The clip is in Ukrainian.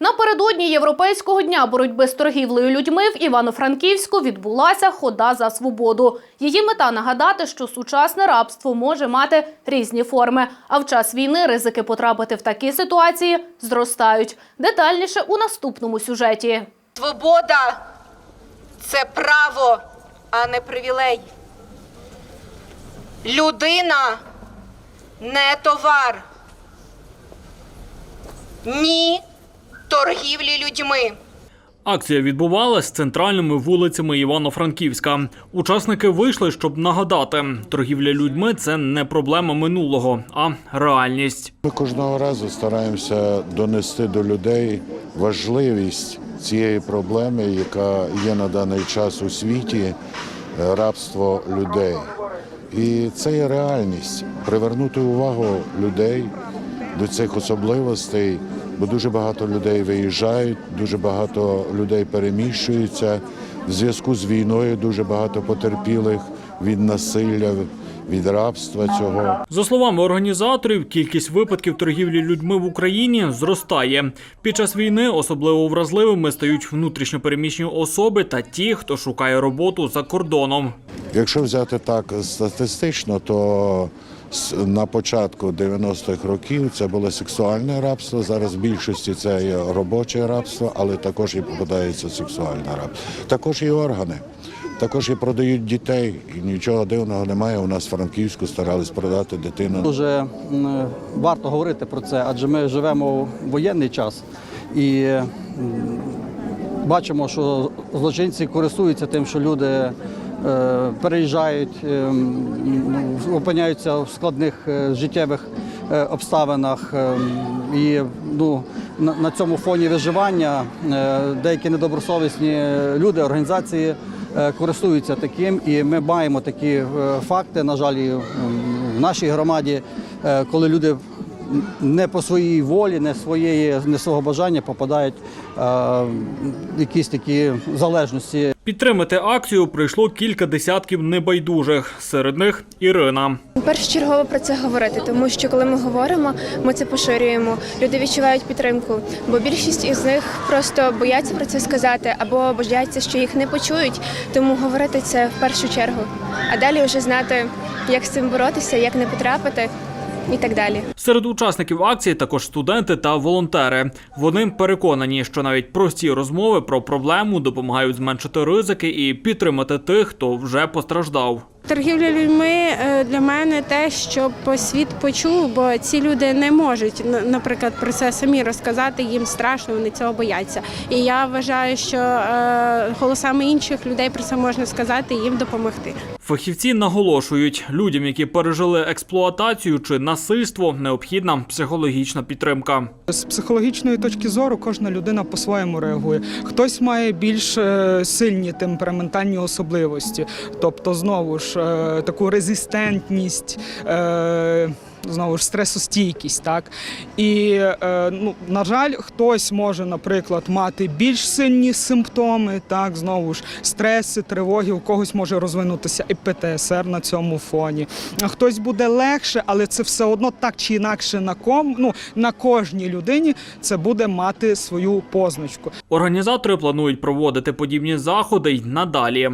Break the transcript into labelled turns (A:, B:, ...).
A: Напередодні Європейського дня боротьби з торгівлею людьми в Івано-Франківську відбулася хода за свободу. Її мета нагадати, що сучасне рабство може мати різні форми, а в час війни ризики потрапити в такі ситуації зростають. Детальніше у наступному сюжеті.
B: Свобода це право, а не привілей. Людина не товар. Ні торгівлі людьми.
C: Акція відбувалась центральними вулицями Івано-Франківська. Учасники вийшли, щоб нагадати, торгівля людьми це не проблема минулого, а реальність.
D: Ми кожного разу стараємося донести до людей важливість цієї проблеми, яка є на даний час у світі рабство людей. І це є реальність привернути увагу людей до цих особливостей, бо дуже багато людей виїжджають, дуже багато людей переміщуються. В зв'язку з війною дуже багато потерпілих від насилля, від рабства цього.
C: За словами організаторів, кількість випадків торгівлі людьми в Україні зростає. Під час війни особливо вразливими стають внутрішньо переміщені особи та ті, хто шукає роботу за кордоном.
D: Якщо взяти так статистично, то на початку 90-х років це було сексуальне рабство. Зараз в більшості це є робоче рабство, але також і попадається сексуальне рабство. Також і органи. Також і продають дітей, і нічого дивного немає. У нас в Франківську старались продати дитину.
E: Дуже варто говорити про це, адже ми живемо в воєнний час і бачимо, що злочинці користуються тим, що люди переїжджають, е, опиняються в складних е, життєвих е, обставинах. е, І ну, на, цьому фоні виживання е, деякі недобросовісні люди, організації е, користуються таким, і ми маємо такі е, факти, на жаль, в нашій громаді, е, коли люди не по своїй волі, не своєї, не свого бажання попадають е, якісь такі залежності.
C: Підтримати акцію прийшло кілька десятків небайдужих. Серед них Ірина.
F: Першочергово про це говорити, тому що коли ми говоримо, ми це поширюємо. Люди відчувають підтримку, бо більшість із них просто бояться про це сказати або бояться, що їх не почують. Тому говорити це в першу чергу. А далі вже знати, як з цим боротися, як не потрапити і так далі.
C: Серед учасників акції також студенти та волонтери. Вони переконані, що навіть прості розмови про проблему допомагають зменшити ризики і підтримати тих, хто вже постраждав.
G: Торгівля людьми е, для мене те, щоб світ почув, бо ці люди не можуть, наприклад, про це самі розказати. Їм страшно, вони цього бояться. І я вважаю, що е, голосами інших людей про це можна сказати і їм допомогти.
C: Фахівці наголошують, людям, які пережили експлуатацію чи насильство, необхідна психологічна підтримка.
H: З психологічної точки зору кожна людина по-своєму реагує. Хтось має більш е, сильні темпераментальні особливості, тобто знову ж е, таку резистентність. е, Знову ж стресостійкість, так і е, ну на жаль, хтось може, наприклад, мати більш сильні симптоми, так знову ж стреси, тривоги, у когось може розвинутися і ПТСР на цьому фоні. А хтось буде легше, але це все одно так чи інакше на ком ну на кожній людині це буде мати свою позначку.
C: Організатори планують проводити подібні заходи й надалі.